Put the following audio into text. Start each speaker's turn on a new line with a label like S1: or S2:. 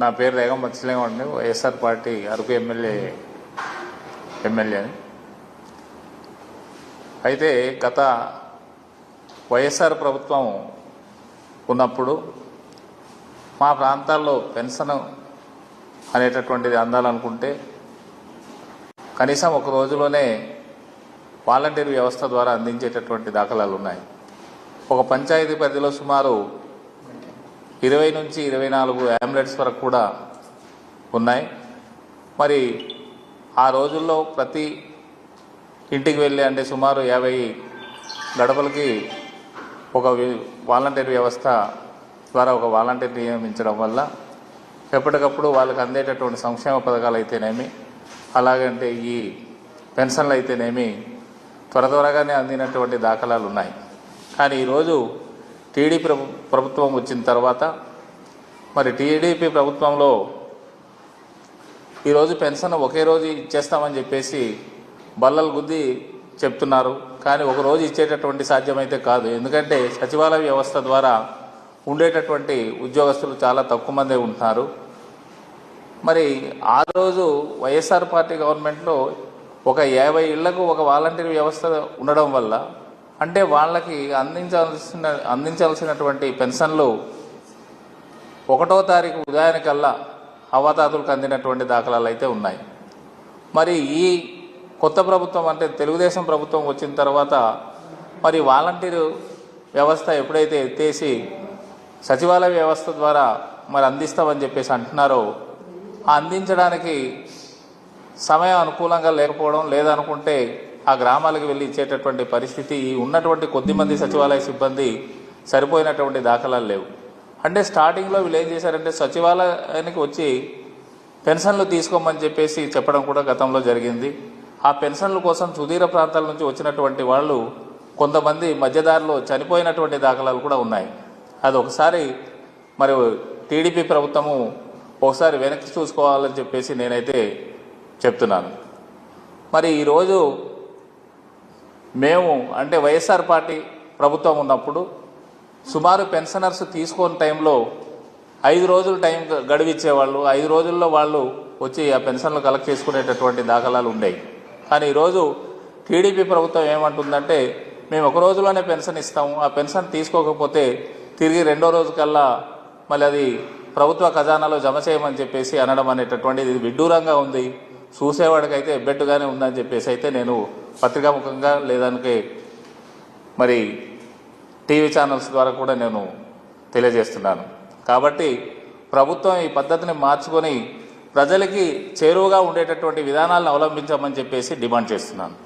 S1: నా పేరు రేగ మత్స్యలింగం అండి. వైఎస్ఆర్ పార్టీ అరకు ఎమ్మెల్యే ఎమ్మెల్యేని అయితే గత వైఎస్ఆర్ ప్రభుత్వం ఉన్నప్పుడు మా ప్రాంతాల్లో పెన్షన్ అనేటటువంటిది అందాలనుకుంటే కనీసం ఒక రోజులోనే వాలంటీర్ వ్యవస్థ ద్వారా అందించేటటువంటి దాఖలాలు ఉన్నాయి. ఒక పంచాయతీ పరిధిలో సుమారు ఇరవై నుంచి ఇరవై నాలుగు అంబులెన్స్ వరకు కూడా ఉన్నాయి. మరి ఆ రోజుల్లో ప్రతి ఇంటికి వెళ్ళి అంటే సుమారు యాభై గడపలకి ఒక వాలంటీర్ వ్యవస్థ ద్వారా ఒక వాలంటీర్ నియమించడం వల్ల ఎప్పటికప్పుడు వాళ్ళకి అందేటటువంటి సంక్షేమ పథకాలు అయితేనేమి అలాగంటే ఈ పెన్షన్లు అయితేనేమి త్వర త్వరగానే అందినటువంటి దాఖలాలు ఉన్నాయి. కానీ ఈరోజు టీడీపీ ప్రభుత్వం వచ్చిన తర్వాత మరి టీడీపీ ప్రభుత్వంలో ఈరోజు పెన్షన్ ఒకే రోజు ఇచ్చేస్తామని చెప్పేసి బల్లలు గుద్ది చెప్తున్నారు. కానీ ఒక రోజు ఇచ్చేటటువంటి సాధ్యమైతే కాదు. ఎందుకంటే సచివాలయ వ్యవస్థ ద్వారా ఉండేటటువంటి ఉద్యోగస్తులు చాలా తక్కువ మందే ఉంటున్నారు. మరి ఆ రోజు వైఎస్ఆర్ పార్టీ గవర్నమెంట్లో ఒక యాభై ఇళ్ళకు ఒక వాలంటీర్ వ్యవస్థ ఉండడం వల్ల అంటే వాళ్ళకి అందించాల్సిన అందించాల్సినటువంటి పెన్షన్లు ఒకటో తారీఖు ఉదయానికల్లా అవతాతులకు అందినటువంటి దాఖలాలు అయితే ఉన్నాయి. మరి ఈ కొత్త ప్రభుత్వం అంటే తెలుగుదేశం ప్రభుత్వం వచ్చిన తర్వాత మరి వాలంటీరు వ్యవస్థ ఎప్పుడైతే ఎత్తేసి సచివాలయ వ్యవస్థ ద్వారా మరి అందిస్తామని చెప్పేసి అంటున్నారో అందించడానికి సమయం అనుకూలంగా లేకపోవడం లేదనుకుంటే ఆ గ్రామాలకు వెళ్ళి ఇచ్చేటటువంటి పరిస్థితి ఉన్నటువంటి ఉన్నటువంటి కొద్దిమంది సచివాలయ సిబ్బంది సరిపోయినటువంటి దాఖలాలు లేవు. అంటే స్టార్టింగ్లో వీళ్ళు ఏం చేశారంటే సచివాలయానికి వచ్చి పెన్షన్లు తీసుకోమని చెప్పేసి చెప్పడం కూడా గతంలో జరిగింది. ఆ పెన్షన్ల కోసం సుదీర ప్రాంతాల నుంచి వచ్చినటువంటి వాళ్ళు కొంతమంది మధ్యదారిలో చనిపోయినటువంటి దాఖలాలు కూడా ఉన్నాయి. అది ఒకసారి మరి టీడీపీ ప్రభుత్వము ఒకసారి వెనక్కి చూసుకోవాలని చెప్పేసి నేనైతే చెప్తున్నాను. మరి ఈరోజు మేము అంటే వైఎస్ఆర్ పార్టీ ప్రభుత్వం ఉన్నప్పుడు సుమారు పెన్షనర్స్ తీసుకొని టైంలో ఐదు రోజులు టైం గడువిచ్చేవాళ్ళు. ఐదు రోజుల్లో వాళ్ళు వచ్చి ఆ పెన్షన్లు కలెక్ట్ చేసుకునేటటువంటి దాఖలాలు ఉండేవి కానీ ఈరోజు టీడీపీ ప్రభుత్వం ఏమంటుందంటే మేము ఒక రోజులోనే పెన్షన్ ఇస్తాము. ఆ పెన్షన్ తీసుకోకపోతే తిరిగి రెండో రోజు కల్లా మళ్ళీ అది ప్రభుత్వ ఖజానాలో జమ చేయమని చెప్పేసి అనడం అనేటటువంటిది ఇది విడ్డూరంగా ఉంది. చూసేవాడికైతే ఎబ్బెట్టుగానే ఉందని చెప్పేసి అయితే నేను పత్రికాముఖంగా లేదానికి మరి టీవీ ఛానల్స్ ద్వారా కూడా నేను తెలియజేస్తున్నాను. కాబట్టి ప్రభుత్వం ఈ పద్ధతిని మార్చుకొని ప్రజలకి చేరువగా ఉండేటటువంటి విధానాలను అవలంబించమని చెప్పేసి డిమాండ్ చేస్తున్నాను.